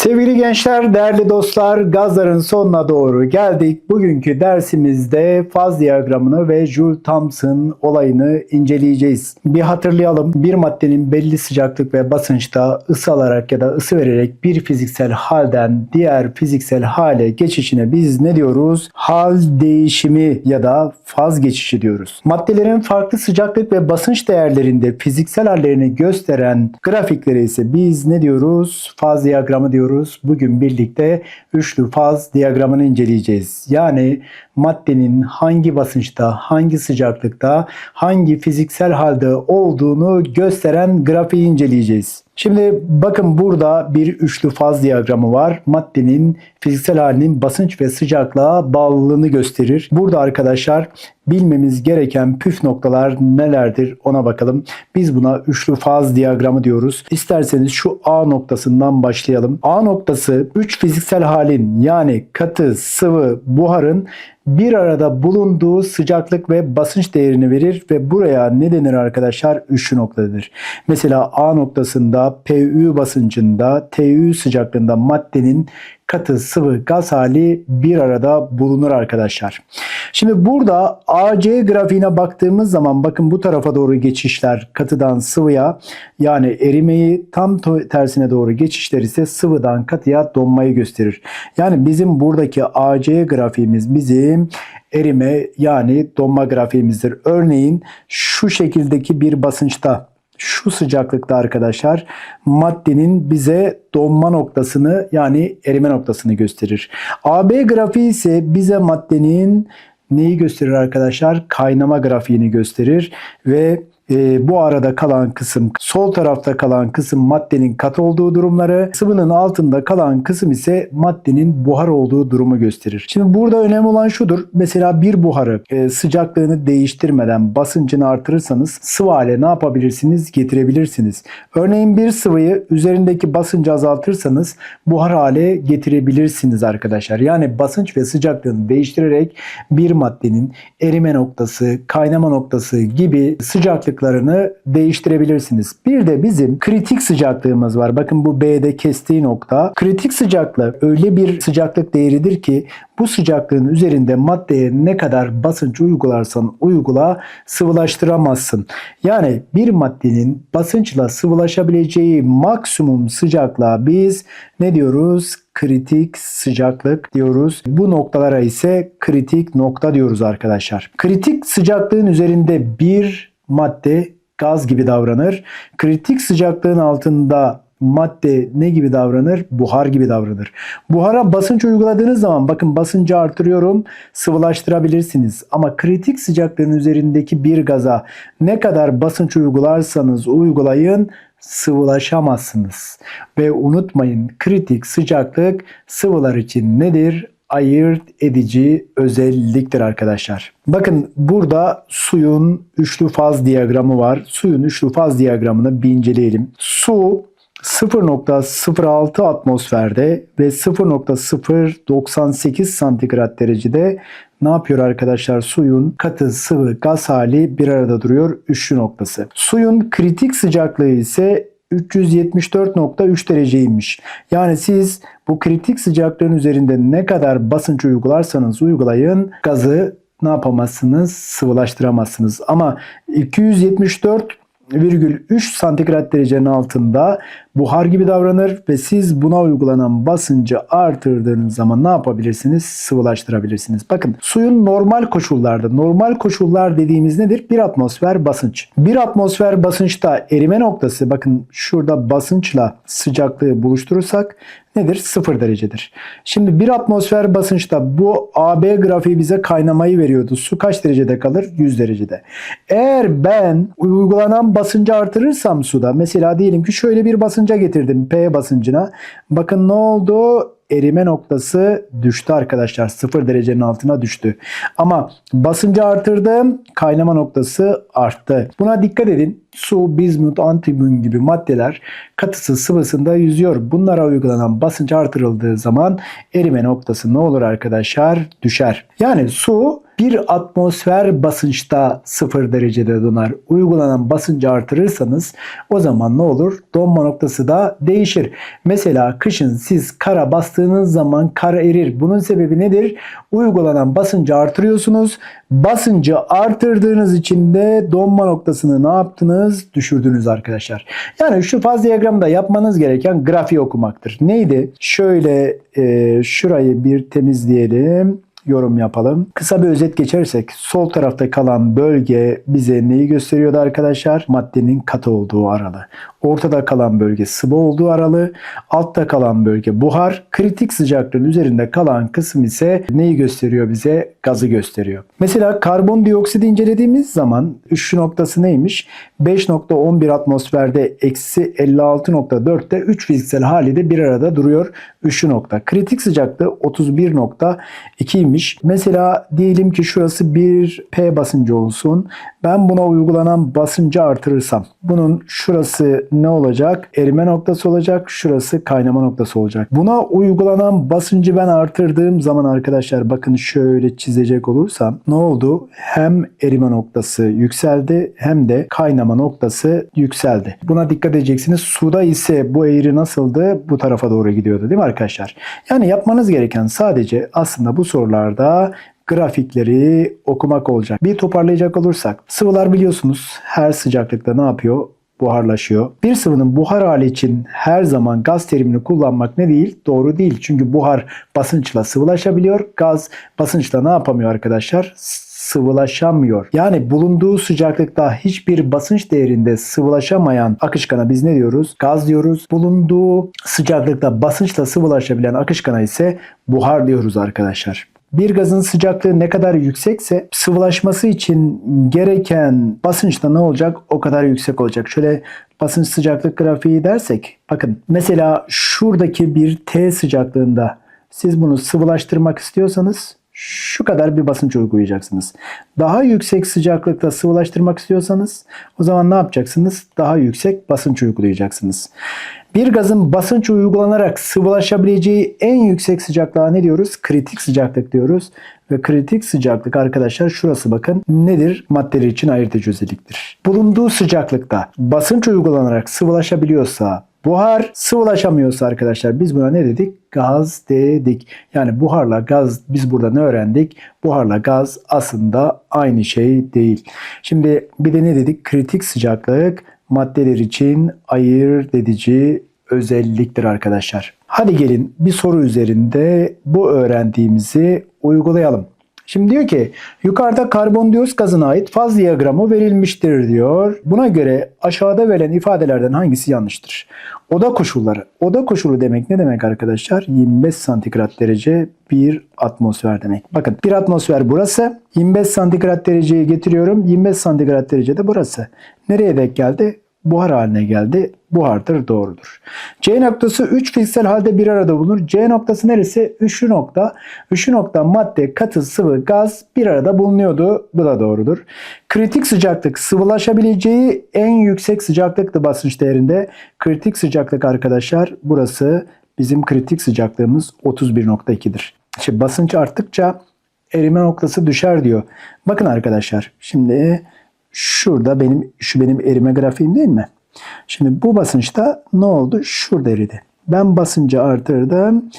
Sevgili gençler, değerli dostlar, gazların sonuna doğru geldik. Bugünkü dersimizde faz diyagramını ve Joule Thomson olayını inceleyeceğiz. Bir hatırlayalım. Bir maddenin belli sıcaklık ve basınçta ısı alarak ya da ısı vererek bir fiziksel halden diğer fiziksel hale geçişine biz ne diyoruz? Hal değişimi ya da faz geçişi diyoruz. Maddelerin farklı sıcaklık ve basınç değerlerinde fiziksel hallerini gösteren grafikleri ise biz ne diyoruz? Faz diyagramı diyoruz. Bugün birlikte üçlü faz diyagramını inceleyeceğiz. Yani maddenin hangi basınçta, hangi sıcaklıkta, hangi fiziksel halde olduğunu gösteren grafiği inceleyeceğiz. Şimdi bakın burada bir üçlü faz diyagramı var. Maddenin fiziksel halinin basınç ve sıcaklığa bağlılığını gösterir. Burada arkadaşlar bilmemiz gereken püf noktalar nelerdir ona bakalım. Biz buna üçlü faz diyagramı diyoruz. İsterseniz şu A noktasından başlayalım. A noktası 3 fiziksel halin yani katı, sıvı, buharın bir arada bulunduğu sıcaklık ve basınç değerini verir ve buraya ne denir arkadaşlar? Üçlü noktadır. Mesela A noktasında PU basıncında, TU sıcaklığında maddenin katı, sıvı, gaz hali bir arada bulunur arkadaşlar. Şimdi burada AC grafiğine baktığımız zaman bakın bu tarafa doğru geçişler katıdan sıvıya yani erimeyi tam tersine doğru geçişler ise sıvıdan katıya donmayı gösterir. Yani bizim buradaki AC grafiğimiz bizim erime yani donma grafiğimizdir. Örneğin şu şekildeki bir basınçta şu sıcaklıkta arkadaşlar maddenin bize donma noktasını yani erime noktasını gösterir. AB grafiği ise bize maddenin neyi gösterir arkadaşlar? Kaynama grafiğini gösterir ve e, bu arada kalan kısım sol tarafta kalan kısım maddenin kat olduğu durumları sıvının altında kalan kısım ise maddenin buhar olduğu durumu gösterir. Şimdi burada önemli olan şudur. Mesela bir buharı e, sıcaklığını değiştirmeden basıncını artırırsanız sıvı hale ne yapabilirsiniz? Getirebilirsiniz. Örneğin bir sıvıyı üzerindeki basıncı azaltırsanız buhar hale getirebilirsiniz arkadaşlar. Yani basınç ve sıcaklığını değiştirerek bir maddenin erime noktası, kaynama noktası gibi sıcaklık sıcaklıklarını değiştirebilirsiniz. Bir de bizim kritik sıcaklığımız var. Bakın bu B'de kestiği nokta. Kritik sıcaklık öyle bir sıcaklık değeridir ki bu sıcaklığın üzerinde maddeye ne kadar basınç uygularsan uygula sıvılaştıramazsın. Yani bir maddenin basınçla sıvılaşabileceği maksimum sıcaklığa biz ne diyoruz? kritik sıcaklık diyoruz. Bu noktalara ise kritik nokta diyoruz arkadaşlar. Kritik sıcaklığın üzerinde bir madde gaz gibi davranır. Kritik sıcaklığın altında madde ne gibi davranır? Buhar gibi davranır. Buhara basınç uyguladığınız zaman bakın basıncı artırıyorum sıvılaştırabilirsiniz. Ama kritik sıcaklığın üzerindeki bir gaza ne kadar basınç uygularsanız uygulayın sıvılaşamazsınız. Ve unutmayın kritik sıcaklık sıvılar için nedir? Ayırt edici özelliktir arkadaşlar. Bakın burada suyun üçlü faz diyagramı var. Suyun üçlü faz diyagramını bir inceleyelim. Su 0.06 atmosferde ve 0.098 santigrat derecede ne yapıyor arkadaşlar? Suyun katı, sıvı, gaz hali bir arada duruyor. Üçlü noktası. Suyun kritik sıcaklığı ise 374.3 dereceymiş. Yani siz bu kritik sıcaklığın üzerinde ne kadar basınç uygularsanız uygulayın gazı ne yapamazsınız? Sıvılaştıramazsınız. Ama 274 3 santigrat derecenin altında buhar gibi davranır ve siz buna uygulanan basıncı artırdığınız zaman ne yapabilirsiniz? Sıvılaştırabilirsiniz. Bakın suyun normal koşullarda, normal koşullar dediğimiz nedir? Bir atmosfer basınç. Bir atmosfer basınçta erime noktası bakın şurada basınçla sıcaklığı buluşturursak nedir? Sıfır derecedir. Şimdi bir atmosfer basınçta bu AB grafiği bize kaynamayı veriyordu. Su kaç derecede kalır? 100 derecede. Eğer ben uygulanan basıncı artırırsam suda mesela diyelim ki şöyle bir basınca getirdim P basıncına. Bakın ne oldu? erime noktası düştü arkadaşlar. Sıfır derecenin altına düştü. Ama basıncı artırdım. Kaynama noktası arttı. Buna dikkat edin. Su, bizmut, antibün gibi maddeler katısı sıvısında yüzüyor. Bunlara uygulanan basınç artırıldığı zaman erime noktası ne olur arkadaşlar? Düşer. Yani su 1 atmosfer basınçta 0 derecede donar. Uygulanan basıncı artırırsanız o zaman ne olur? Donma noktası da değişir. Mesela kışın siz kara bastığınız zaman kar erir. Bunun sebebi nedir? Uygulanan basıncı artırıyorsunuz. Basıncı artırdığınız için de donma noktasını ne yaptınız? Düşürdünüz arkadaşlar. Yani şu faz diyagramda yapmanız gereken grafiği okumaktır. Neydi? Şöyle e, şurayı bir temizleyelim yorum yapalım. Kısa bir özet geçersek sol tarafta kalan bölge bize neyi gösteriyordu arkadaşlar? Maddenin katı olduğu aralı. Ortada kalan bölge sıvı olduğu aralı. Altta kalan bölge buhar. Kritik sıcaklığın üzerinde kalan kısım ise neyi gösteriyor bize? Gazı gösteriyor. Mesela karbondioksit incelediğimiz zaman üşü noktası neymiş? 5.11 atmosferde eksi 56.4'te 3 fiziksel hali de bir arada duruyor. Üşü nokta. Kritik sıcaklığı 31.2'ymiş. Mesela diyelim ki şurası bir P basıncı olsun. Ben buna uygulanan basıncı artırırsam bunun şurası ne olacak? Erime noktası olacak. Şurası kaynama noktası olacak. Buna uygulanan basıncı ben artırdığım zaman arkadaşlar bakın şöyle çizecek olursam ne oldu? Hem erime noktası yükseldi hem de kaynama noktası yükseldi. Buna dikkat edeceksiniz. Suda ise bu eğri nasıldı? Bu tarafa doğru gidiyordu değil mi arkadaşlar? Yani yapmanız gereken sadece aslında bu sorularda grafikleri okumak olacak. Bir toparlayacak olursak sıvılar biliyorsunuz her sıcaklıkta ne yapıyor? Buharlaşıyor. Bir sıvının buhar hali için her zaman gaz terimini kullanmak ne değil? Doğru değil. Çünkü buhar basınçla sıvılaşabiliyor. Gaz basınçla ne yapamıyor arkadaşlar? sıvılaşamıyor. Yani bulunduğu sıcaklıkta hiçbir basınç değerinde sıvılaşamayan akışkana biz ne diyoruz? Gaz diyoruz. Bulunduğu sıcaklıkta basınçla sıvılaşabilen akışkana ise buhar diyoruz arkadaşlar. Bir gazın sıcaklığı ne kadar yüksekse sıvılaşması için gereken basınç da ne olacak? O kadar yüksek olacak. Şöyle basınç sıcaklık grafiği dersek bakın mesela şuradaki bir T sıcaklığında siz bunu sıvılaştırmak istiyorsanız şu kadar bir basınç uygulayacaksınız. Daha yüksek sıcaklıkta sıvılaştırmak istiyorsanız o zaman ne yapacaksınız? Daha yüksek basınç uygulayacaksınız. Bir gazın basınç uygulanarak sıvılaşabileceği en yüksek sıcaklığa ne diyoruz? Kritik sıcaklık diyoruz. Ve kritik sıcaklık arkadaşlar şurası bakın nedir? Maddeler için ayırt edici özelliktir. Bulunduğu sıcaklıkta basınç uygulanarak sıvılaşabiliyorsa Buhar sıvılaşamıyorsa arkadaşlar biz buna ne dedik? Gaz dedik. Yani buharla gaz biz burada ne öğrendik? Buharla gaz aslında aynı şey değil. Şimdi bir de ne dedik? Kritik sıcaklık maddeler için ayırt edici özelliktir arkadaşlar. Hadi gelin bir soru üzerinde bu öğrendiğimizi uygulayalım. Şimdi diyor ki yukarıda karbondioksit gazına ait faz diyagramı verilmiştir diyor. Buna göre aşağıda verilen ifadelerden hangisi yanlıştır? Oda koşulları. Oda koşulu demek ne demek arkadaşlar? 25 santigrat derece bir atmosfer demek. Bakın bir atmosfer burası. 25 santigrat dereceye getiriyorum. 25 santigrat derece de burası. Nereye denk geldi? Buhar haline geldi. Buhardır doğrudur. C noktası 3 fiziksel halde bir arada bulunur. C noktası neresi? Üçlü nokta. Üçlü nokta madde, katı, sıvı, gaz bir arada bulunuyordu. Bu da doğrudur. Kritik sıcaklık sıvılaşabileceği en yüksek sıcaklıktı basınç değerinde. Kritik sıcaklık arkadaşlar burası bizim kritik sıcaklığımız 31.2'dir. İşte basınç arttıkça erime noktası düşer diyor. Bakın arkadaşlar şimdi Şurada benim şu benim erime grafiğim değil mi? Şimdi bu basınçta ne oldu? Şurada eridi. Ben basıncı artırdım.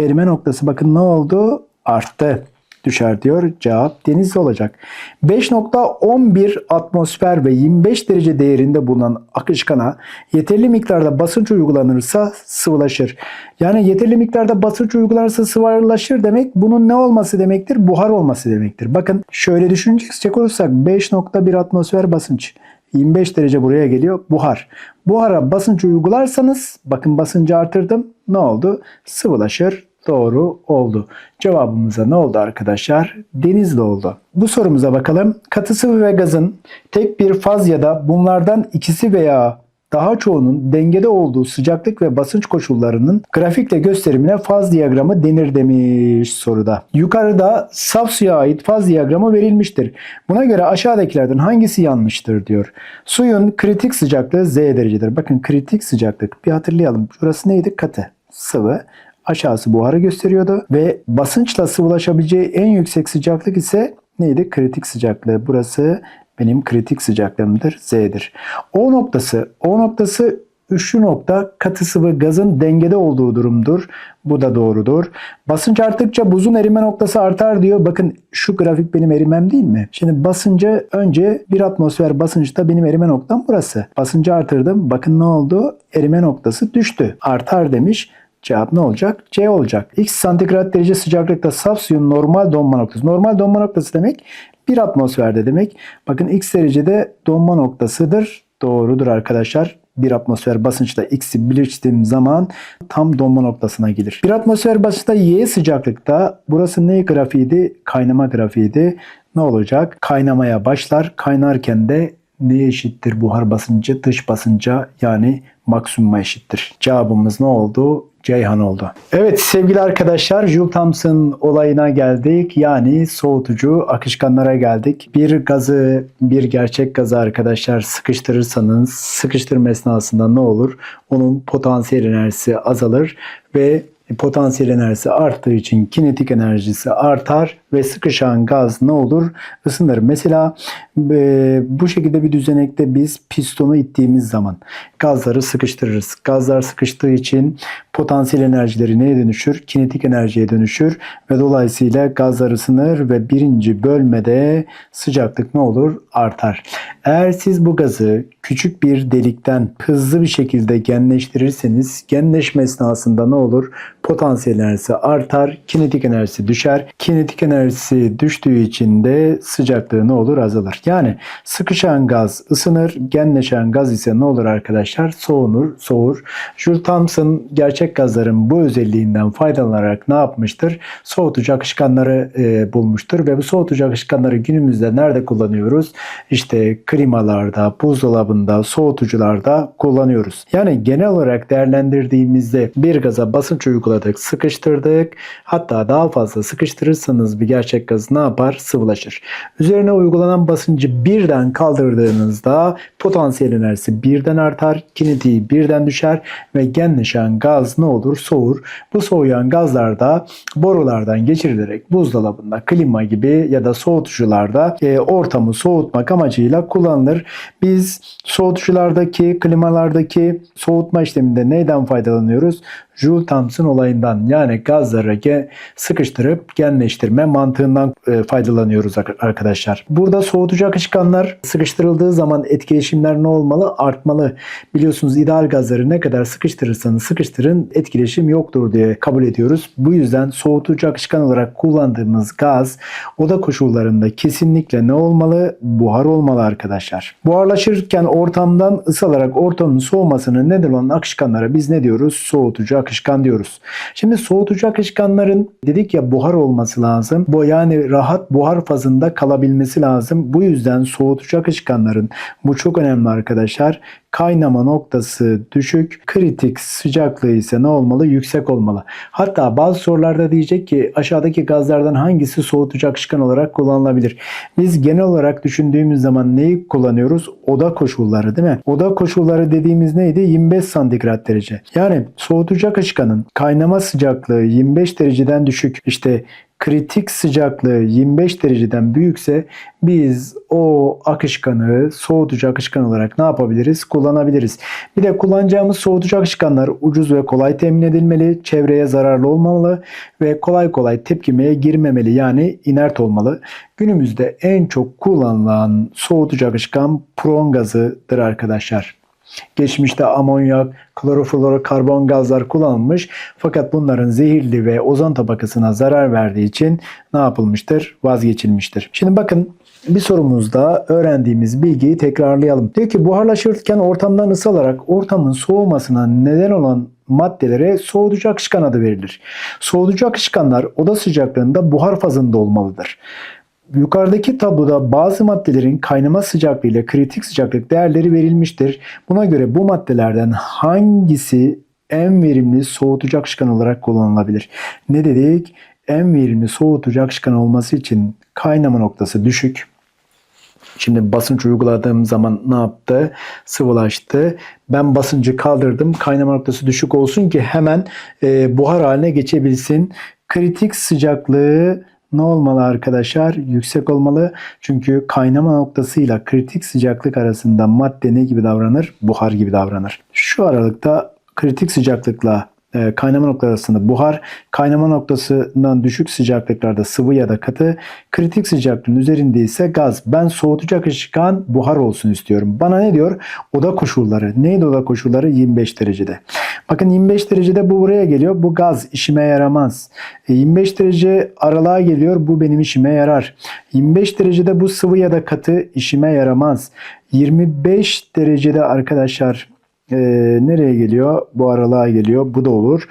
Erime noktası bakın ne oldu? Arttı düşer diyor. Cevap denizli olacak. 5.11 atmosfer ve 25 derece değerinde bulunan akışkana yeterli miktarda basınç uygulanırsa sıvılaşır. Yani yeterli miktarda basınç uygulanırsa sıvılaşır demek bunun ne olması demektir? Buhar olması demektir. Bakın şöyle düşünecek olursak 5.1 atmosfer basınç. 25 derece buraya geliyor. Buhar. Buhara basınç uygularsanız bakın basıncı artırdım. Ne oldu? Sıvılaşır doğru oldu. Cevabımıza ne oldu arkadaşlar? Denizli oldu. Bu sorumuza bakalım. Katı sıvı ve gazın tek bir faz ya da bunlardan ikisi veya daha çoğunun dengede olduğu sıcaklık ve basınç koşullarının grafikle gösterimine faz diyagramı denir demiş soruda. Yukarıda saf suya ait faz diyagramı verilmiştir. Buna göre aşağıdakilerden hangisi yanlıştır diyor. Suyun kritik sıcaklığı Z derecedir. Bakın kritik sıcaklık bir hatırlayalım. Şurası neydi? Katı. Sıvı aşağısı buharı gösteriyordu ve basınçla sıvılaşabileceği en yüksek sıcaklık ise neydi? Kritik sıcaklığı. Burası benim kritik sıcaklığımdır. Z'dir. O noktası, O noktası üçlü nokta katı sıvı gazın dengede olduğu durumdur. Bu da doğrudur. Basınç arttıkça buzun erime noktası artar diyor. Bakın şu grafik benim erimem değil mi? Şimdi basıncı önce bir atmosfer basınçta benim erime noktam burası. Basıncı artırdım. Bakın ne oldu? Erime noktası düştü. Artar demiş. Cevap ne olacak? C olacak. X santigrat derece sıcaklıkta saf suyun normal donma noktası. Normal donma noktası demek bir atmosferde demek. Bakın X derecede donma noktasıdır. Doğrudur arkadaşlar. Bir atmosfer basınçta X'i belirttiğim zaman tam donma noktasına gelir. Bir atmosfer basınçta Y sıcaklıkta burası ne grafiğiydi? Kaynama grafiğiydi. Ne olacak? Kaynamaya başlar. Kaynarken de neye eşittir buhar basıncı? Dış basınca yani maksimuma eşittir. Cevabımız ne oldu? Ceyhan oldu. Evet sevgili arkadaşlar Joule Thomson olayına geldik. Yani soğutucu akışkanlara geldik. Bir gazı bir gerçek gazı arkadaşlar sıkıştırırsanız sıkıştırma esnasında ne olur? Onun potansiyel enerjisi azalır ve potansiyel enerjisi arttığı için kinetik enerjisi artar ve sıkışan gaz ne olur? Isınır. Mesela e, bu şekilde bir düzenekte biz pistonu ittiğimiz zaman gazları sıkıştırırız. Gazlar sıkıştığı için potansiyel enerjileri neye dönüşür? Kinetik enerjiye dönüşür ve dolayısıyla gazlar ısınır ve birinci bölmede sıcaklık ne olur? Artar. Eğer siz bu gazı küçük bir delikten hızlı bir şekilde genleştirirseniz genleşme esnasında ne olur? Potansiyel enerjisi artar, kinetik enerjisi düşer. Kinetik enerjisi düştüğü için de sıcaklığı ne olur? Azalır. Yani sıkışan gaz ısınır, genleşen gaz ise ne olur arkadaşlar? Soğunur, soğur. Jules Thomson gerçek gazların bu özelliğinden faydalanarak ne yapmıştır? Soğutucu akışkanları e, bulmuştur ve bu soğutucu akışkanları günümüzde nerede kullanıyoruz? İşte klimalarda, buzdolabında, soğutucularda kullanıyoruz. Yani genel olarak değerlendirdiğimizde bir gaza basınç uyguladık, sıkıştırdık. Hatta daha fazla sıkıştırırsanız bir gerçek gaz ne yapar? Sıvılaşır. Üzerine uygulanan basıncı birden kaldırdığınızda potansiyel enerjisi birden artar, kinetiği birden düşer ve genleşen gaz ne olur? Soğur. Bu soğuyan gazlar da borulardan geçirilerek buzdolabında, klima gibi ya da soğutucularda e, ortamı soğutmak amacıyla kullanılır. Biz soğutuculardaki, klimalardaki soğutma işleminde neyden faydalanıyoruz? Joule Thomson olayından yani gazları ge- sıkıştırıp genleştirme mantığından e, faydalanıyoruz ar- arkadaşlar. Burada soğutucu akışkanlar sıkıştırıldığı zaman etkileşimler ne olmalı? Artmalı. Biliyorsunuz ideal gazları ne kadar sıkıştırırsanız sıkıştırın etkileşim yoktur diye kabul ediyoruz. Bu yüzden soğutucu akışkan olarak kullandığımız gaz oda koşullarında kesinlikle ne olmalı? Buhar olmalı arkadaşlar. Buharlaşırken ortamdan ısalarak ortamın soğumasının neden olan akışkanlara biz ne diyoruz? Soğutucu akışkan diyoruz. Şimdi soğutucu akışkanların dedik ya buhar olması lazım. Bu yani rahat buhar fazında kalabilmesi lazım. Bu yüzden soğutucu akışkanların bu çok önemli arkadaşlar. Kaynama noktası düşük, kritik sıcaklığı ise ne olmalı? Yüksek olmalı. Hatta bazı sorularda diyecek ki aşağıdaki gazlardan hangisi soğutucu akışkan olarak kullanılabilir? Biz genel olarak düşündüğümüz zaman neyi kullanıyoruz? Oda koşulları değil mi? Oda koşulları dediğimiz neydi? 25 santigrat derece. Yani soğutucu akışkanın kaynama sıcaklığı 25 dereceden düşük. İşte kritik sıcaklığı 25 dereceden büyükse biz o akışkanı soğutucu akışkan olarak ne yapabiliriz? Kullanabiliriz. Bir de kullanacağımız soğutucu akışkanlar ucuz ve kolay temin edilmeli, çevreye zararlı olmamalı ve kolay kolay tepkimeye girmemeli yani inert olmalı. Günümüzde en çok kullanılan soğutucu akışkan proon gazıdır arkadaşlar. Geçmişte amonyak, kloroflorokarbon gazlar kullanılmış fakat bunların zehirli ve ozon tabakasına zarar verdiği için ne yapılmıştır? Vazgeçilmiştir. Şimdi bakın bir sorumuzda öğrendiğimiz bilgiyi tekrarlayalım. Diyor ki buharlaşırken ortamdan ısalarak ortamın soğumasına neden olan maddelere soğutucu akışkan adı verilir. Soğutucu akışkanlar oda sıcaklığında buhar fazında olmalıdır. Yukarıdaki tabloda bazı maddelerin kaynama sıcaklığı ile kritik sıcaklık değerleri verilmiştir. Buna göre bu maddelerden hangisi en verimli soğutucu akışkan olarak kullanılabilir? Ne dedik? En verimli soğutucu akışkan olması için kaynama noktası düşük. Şimdi basınç uyguladığım zaman ne yaptı? Sıvılaştı. Ben basıncı kaldırdım. Kaynama noktası düşük olsun ki hemen e, buhar haline geçebilsin. Kritik sıcaklığı ne olmalı arkadaşlar? Yüksek olmalı. Çünkü kaynama noktasıyla kritik sıcaklık arasında madde ne gibi davranır? Buhar gibi davranır. Şu aralıkta kritik sıcaklıkla kaynama noktası arasında buhar, kaynama noktasından düşük sıcaklıklarda sıvı ya da katı, kritik sıcaklığın üzerinde ise gaz. Ben soğutucu akışkan buhar olsun istiyorum. Bana ne diyor? Oda koşulları. Neydi oda koşulları? 25 derecede. Bakın 25 derecede bu buraya geliyor. Bu gaz işime yaramaz. E, 25 derece aralığa geliyor. Bu benim işime yarar. 25 derecede bu sıvı ya da katı işime yaramaz. 25 derecede arkadaşlar e, nereye geliyor? Bu aralığa geliyor. Bu da olur.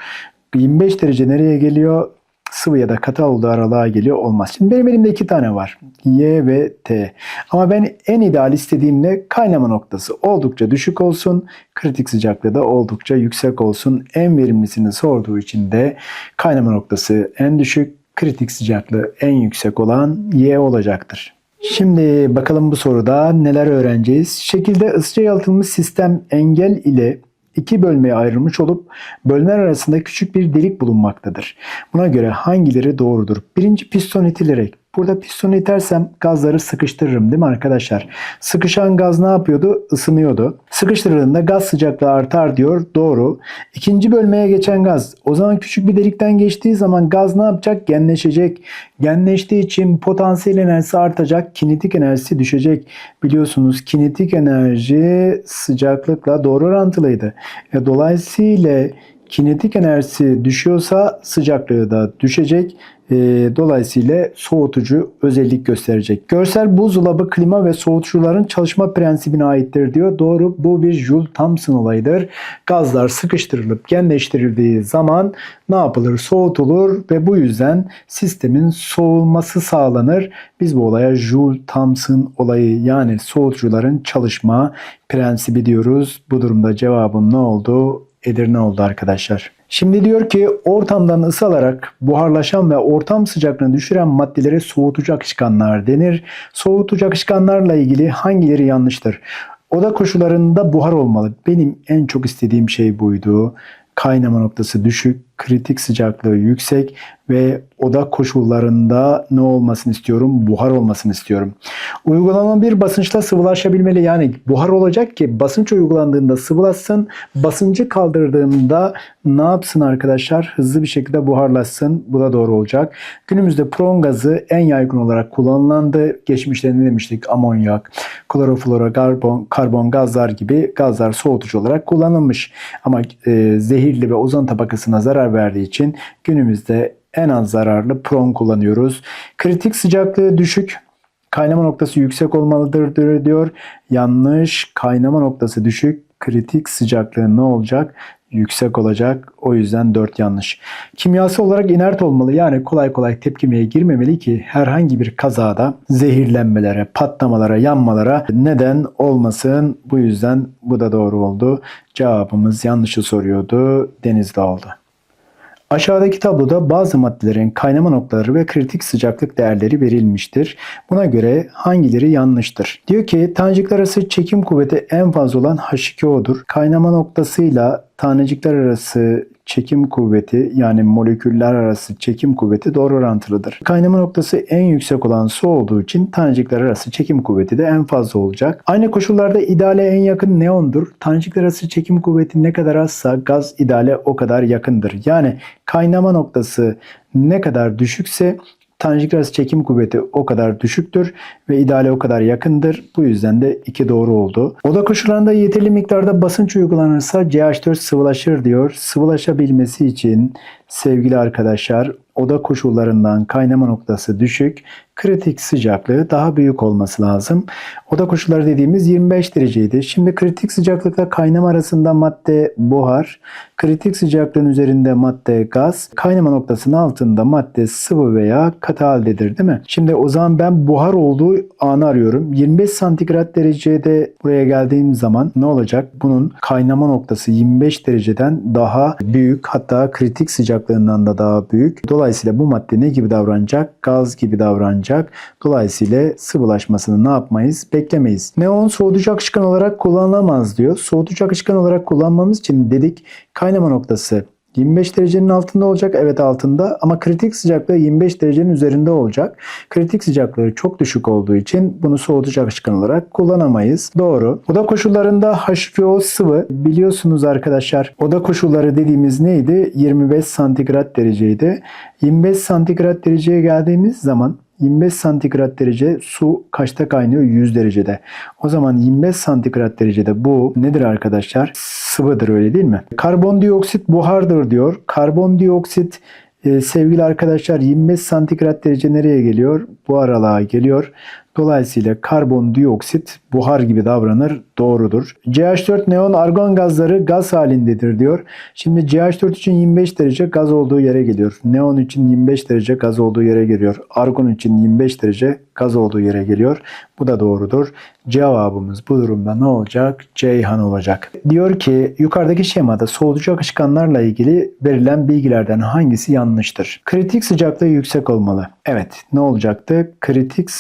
25 derece nereye geliyor? Sıvı ya da katı olduğu aralığa geliyor. Olmaz. Şimdi benim elimde iki tane var. Y ve T. Ama ben en ideal istediğim ne? Kaynama noktası oldukça düşük olsun. Kritik sıcaklığı da oldukça yüksek olsun. En verimlisini sorduğu için de kaynama noktası en düşük, kritik sıcaklığı en yüksek olan Y olacaktır. Şimdi bakalım bu soruda neler öğreneceğiz. Şekilde ısıca yalıtılmış sistem engel ile iki bölmeye ayrılmış olup bölmeler arasında küçük bir delik bulunmaktadır. Buna göre hangileri doğrudur? Birinci piston itilerek. Burada pistonu itersem gazları sıkıştırırım değil mi arkadaşlar? Sıkışan gaz ne yapıyordu? Isınıyordu. Sıkıştırıldığında gaz sıcaklığı artar diyor. Doğru. İkinci bölmeye geçen gaz. O zaman küçük bir delikten geçtiği zaman gaz ne yapacak? Genleşecek. Genleştiği için potansiyel enerjisi artacak. Kinetik enerjisi düşecek. Biliyorsunuz kinetik enerji sıcaklıkla doğru orantılıydı. E, dolayısıyla kinetik enerjisi düşüyorsa sıcaklığı da düşecek. E, dolayısıyla soğutucu özellik gösterecek. Görsel buzdolabı, klima ve soğutucuların çalışma prensibine aittir diyor. Doğru bu bir Joule Thomson olayıdır. Gazlar sıkıştırılıp genleştirildiği zaman ne yapılır? Soğutulur ve bu yüzden sistemin soğuması sağlanır. Biz bu olaya Joule Thomson olayı yani soğutucuların çalışma prensibi diyoruz. Bu durumda cevabım ne oldu? Edirne oldu arkadaşlar. Şimdi diyor ki ortamdan ısı alarak buharlaşan ve ortam sıcaklığını düşüren maddelere soğutucu akışkanlar denir. Soğutucu akışkanlarla ilgili hangileri yanlıştır? Oda koşullarında buhar olmalı. Benim en çok istediğim şey buydu. Kaynama noktası düşük, kritik sıcaklığı yüksek ve oda koşullarında ne olmasını istiyorum? Buhar olmasını istiyorum. Uygulanan bir basınçla sıvılaşabilmeli. Yani buhar olacak ki basınç uygulandığında sıvılaşsın. Basıncı kaldırdığımda ne yapsın arkadaşlar? Hızlı bir şekilde buharlaşsın. Bu da doğru olacak. Günümüzde propan gazı en yaygın olarak kullanılandı. Geçmişte ne demiştik? Amonyak, kloroflorokarbon karbon gazlar gibi gazlar soğutucu olarak kullanılmış. Ama e, zehirli ve ozon tabakasına zarar verdiği için günümüzde en az zararlı pron kullanıyoruz. Kritik sıcaklığı düşük, kaynama noktası yüksek olmalıdır diyor. Yanlış, kaynama noktası düşük, kritik sıcaklığı ne olacak? Yüksek olacak. O yüzden 4 yanlış. Kimyasal olarak inert olmalı. Yani kolay kolay tepkimeye girmemeli ki herhangi bir kazada zehirlenmelere, patlamalara, yanmalara neden olmasın. Bu yüzden bu da doğru oldu. Cevabımız yanlışı soruyordu. Denizli oldu. Aşağıdaki tabloda bazı maddelerin kaynama noktaları ve kritik sıcaklık değerleri verilmiştir. Buna göre hangileri yanlıştır? Diyor ki tanecikler arası çekim kuvveti en fazla olan H2O'dur. Kaynama noktasıyla tanecikler arası çekim kuvveti yani moleküller arası çekim kuvveti doğru orantılıdır. Kaynama noktası en yüksek olan su olduğu için tanecikler arası çekim kuvveti de en fazla olacak. Aynı koşullarda ideale en yakın neondur. Tanecikler arası çekim kuvveti ne kadar azsa gaz ideale o kadar yakındır. Yani kaynama noktası ne kadar düşükse arası çekim kuvveti o kadar düşüktür ve ideale o kadar yakındır. Bu yüzden de 2 doğru oldu. Oda koşullarında yeterli miktarda basınç uygulanırsa CH4 sıvılaşır diyor. Sıvılaşabilmesi için sevgili arkadaşlar oda koşullarından kaynama noktası düşük, kritik sıcaklığı daha büyük olması lazım. Oda koşulları dediğimiz 25 dereceydi. Şimdi kritik sıcaklıkla kaynama arasında madde buhar, kritik sıcaklığın üzerinde madde gaz, kaynama noktasının altında madde sıvı veya katı haldedir değil mi? Şimdi o zaman ben buhar olduğu anı arıyorum. 25 santigrat derecede buraya geldiğim zaman ne olacak? Bunun kaynama noktası 25 dereceden daha büyük hatta kritik sıcaklığından da daha büyük. Dolayısıyla bu madde ne gibi davranacak? Gaz gibi davranacak. Dolayısıyla sıvılaşmasını ne yapmayız? Beklemeyiz. Neon soğutucu akışkan olarak kullanılamaz diyor. Soğutucu akışkan olarak kullanmamız için dedik kaynama noktası 25 derecenin altında olacak. Evet altında ama kritik sıcaklığı 25 derecenin üzerinde olacak. Kritik sıcaklığı çok düşük olduğu için bunu soğutucu akışkan olarak kullanamayız. Doğru. Oda koşullarında H2O sıvı biliyorsunuz arkadaşlar. Oda koşulları dediğimiz neydi? 25 santigrat dereceydi. 25 santigrat dereceye geldiğimiz zaman 25 santigrat derece su kaçta kaynıyor? 100 derecede. O zaman 25 santigrat derecede bu nedir arkadaşlar? Sıvıdır öyle değil mi? Karbondioksit buhardır diyor. Karbondioksit e, sevgili arkadaşlar 25 santigrat derece nereye geliyor? Bu aralığa geliyor. Dolayısıyla karbondioksit buhar gibi davranır. Doğrudur. CH4 neon argon gazları gaz halindedir diyor. Şimdi CH4 için 25 derece gaz olduğu yere geliyor. Neon için 25 derece gaz olduğu yere geliyor. Argon için 25 derece gaz olduğu yere geliyor. Bu da doğrudur. Cevabımız bu durumda ne olacak? Ceyhan olacak. Diyor ki yukarıdaki şemada soğutucu akışkanlarla ilgili verilen bilgilerden hangisi yanlıştır? Kritik sıcaklığı yüksek olmalı. Evet ne olacaktı? Kritik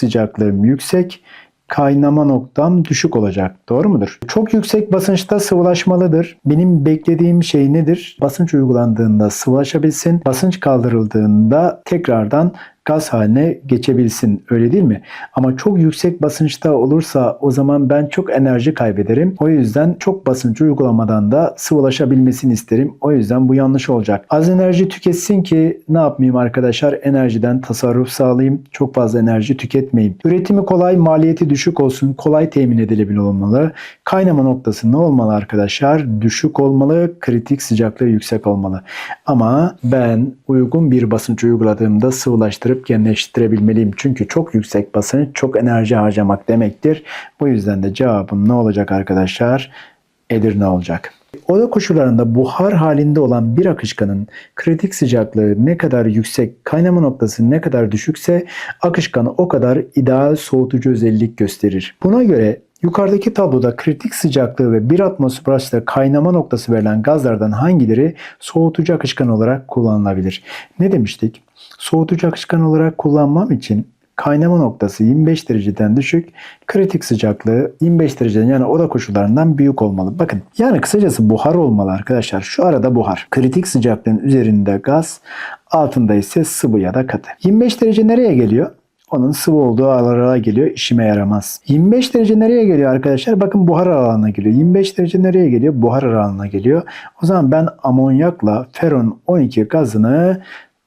yüksek kaynama noktam düşük olacak. Doğru mudur? Çok yüksek basınçta sıvılaşmalıdır. Benim beklediğim şey nedir? Basınç uygulandığında sıvılaşabilsin. Basınç kaldırıldığında tekrardan gaz haline geçebilsin. Öyle değil mi? Ama çok yüksek basınçta olursa o zaman ben çok enerji kaybederim. O yüzden çok basınç uygulamadan da sıvılaşabilmesini isterim. O yüzden bu yanlış olacak. Az enerji tüketsin ki ne yapmayayım arkadaşlar? Enerjiden tasarruf sağlayayım. Çok fazla enerji tüketmeyeyim. Üretimi kolay, maliyeti düşük olsun. Kolay temin edilebilir olmalı. Kaynama noktası ne olmalı arkadaşlar? Düşük olmalı. Kritik sıcaklığı yüksek olmalı. Ama ben uygun bir basınç uyguladığımda sıvılaştırıp genleştirebilmeliyim. Çünkü çok yüksek basınç çok enerji harcamak demektir. Bu yüzden de cevabım ne olacak arkadaşlar? Edirne olacak. Oda koşullarında buhar halinde olan bir akışkanın kritik sıcaklığı ne kadar yüksek, kaynama noktası ne kadar düşükse akışkanı o kadar ideal soğutucu özellik gösterir. Buna göre Yukarıdaki tabloda kritik sıcaklığı ve 1 atmosfer açıda kaynama noktası verilen gazlardan hangileri soğutucu akışkan olarak kullanılabilir? Ne demiştik? Soğutucu akışkan olarak kullanmam için kaynama noktası 25 dereceden düşük, kritik sıcaklığı 25 dereceden yani oda koşullarından büyük olmalı. Bakın yani kısacası buhar olmalı arkadaşlar. Şu arada buhar. Kritik sıcaklığın üzerinde gaz, altında ise sıvı ya da katı. 25 derece nereye geliyor? Onun sıvı olduğu aralığa geliyor. işime yaramaz. 25 derece nereye geliyor arkadaşlar? Bakın buhar aralığına geliyor. 25 derece nereye geliyor? Buhar aralığına geliyor. O zaman ben amonyakla feron 12 gazını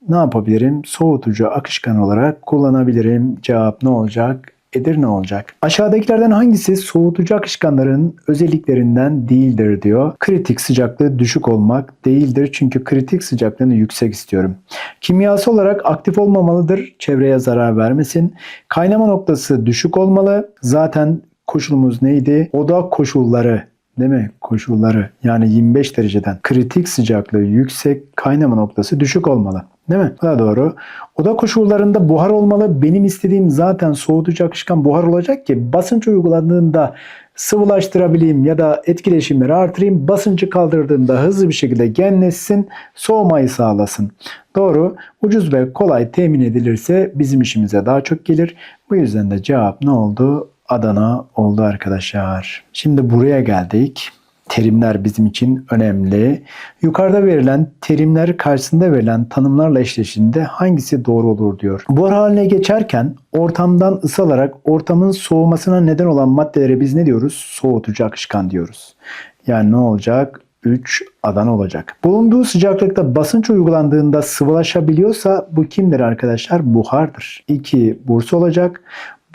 ne yapabilirim? Soğutucu akışkan olarak kullanabilirim. Cevap ne olacak? Edirne olacak. Aşağıdakilerden hangisi soğutucu akışkanların özelliklerinden değildir diyor. Kritik sıcaklığı düşük olmak değildir çünkü kritik sıcaklığını yüksek istiyorum. Kimyasal olarak aktif olmamalıdır. Çevreye zarar vermesin. Kaynama noktası düşük olmalı. Zaten koşulumuz neydi? Oda koşulları değil mi? Koşulları yani 25 dereceden kritik sıcaklığı yüksek, kaynama noktası düşük olmalı. Değil mi? Bu da doğru. Oda koşullarında buhar olmalı. Benim istediğim zaten soğutucu akışkan buhar olacak ki basınç uygulandığında sıvılaştırabileyim ya da etkileşimleri artırayım. Basıncı kaldırdığında hızlı bir şekilde genleşsin, soğumayı sağlasın. Doğru. Ucuz ve kolay temin edilirse bizim işimize daha çok gelir. Bu yüzden de cevap ne oldu? Adana oldu arkadaşlar. Şimdi buraya geldik. Terimler bizim için önemli. Yukarıda verilen terimler karşısında verilen tanımlarla eşleştiğinde hangisi doğru olur diyor. Buhar haline geçerken ortamdan ısalarak ortamın soğumasına neden olan maddelere biz ne diyoruz? Soğutucu akışkan diyoruz. Yani ne olacak? 3 Adana olacak. Bulunduğu sıcaklıkta basınç uygulandığında sıvılaşabiliyorsa bu kimdir arkadaşlar? Buhardır. 2 Bursa olacak.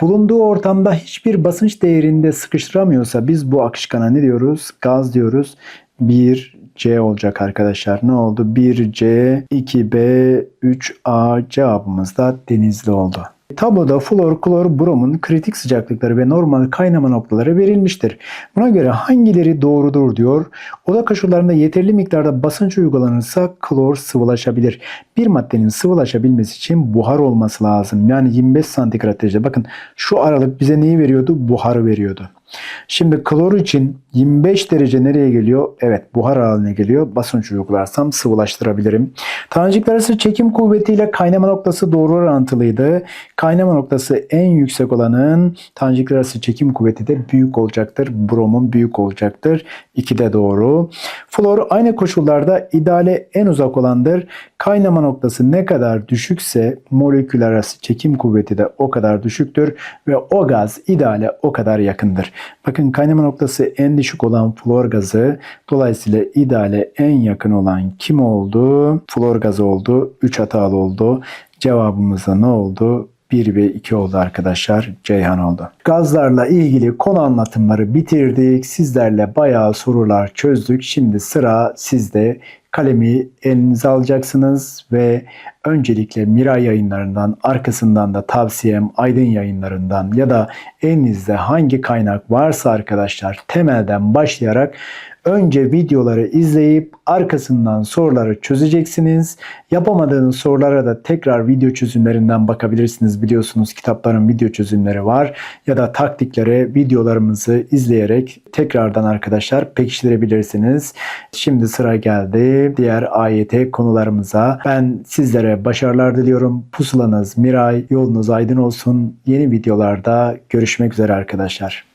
Bulunduğu ortamda hiçbir basınç değerinde sıkıştıramıyorsa biz bu akışkana ne diyoruz? Gaz diyoruz. 1C olacak arkadaşlar. Ne oldu? 1C, 2B, 3A cevabımız da denizli oldu. Tabloda flor, klor, bromun kritik sıcaklıkları ve normal kaynama noktaları verilmiştir. Buna göre hangileri doğrudur diyor. Oda koşullarında yeterli miktarda basınç uygulanırsa klor sıvılaşabilir. Bir maddenin sıvılaşabilmesi için buhar olması lazım. Yani 25 santigrat derece. Bakın şu aralık bize neyi veriyordu? Buharı veriyordu. Şimdi klor için 25 derece nereye geliyor? Evet buhar haline geliyor. Basınç uygularsam sıvılaştırabilirim. Tanecikler arası çekim kuvvetiyle kaynama noktası doğru orantılıydı. Kaynama noktası en yüksek olanın tanecikler arası çekim kuvveti de büyük olacaktır. Bromun büyük olacaktır. 2 de doğru. Flor aynı koşullarda ideale en uzak olandır. Kaynama noktası ne kadar düşükse moleküller arası çekim kuvveti de o kadar düşüktür ve o gaz ideale o kadar yakındır. Bakın kaynama noktası en düşük olan flor gazı dolayısıyla ideale en yakın olan kim oldu? Flor gazı oldu. 3 hatalı oldu. Cevabımızda ne oldu? 1 ve 2 oldu arkadaşlar. Ceyhan oldu. Gazlarla ilgili konu anlatımları bitirdik. Sizlerle bayağı sorular çözdük. Şimdi sıra sizde. Kalemi elinize alacaksınız ve öncelikle Miray yayınlarından, arkasından da tavsiyem Aydın yayınlarından ya da elinizde hangi kaynak varsa arkadaşlar temelden başlayarak önce videoları izleyip arkasından soruları çözeceksiniz. Yapamadığınız sorulara da tekrar video çözümlerinden bakabilirsiniz. Biliyorsunuz kitapların video çözümleri var ya da taktiklere videolarımızı izleyerek tekrardan arkadaşlar pekiştirebilirsiniz. Şimdi sıra geldi diğer AYT konularımıza. Ben sizlere başarılar diliyorum. Pusulanız Miray, yolunuz aydın olsun. Yeni videolarda görüşmek üzere arkadaşlar.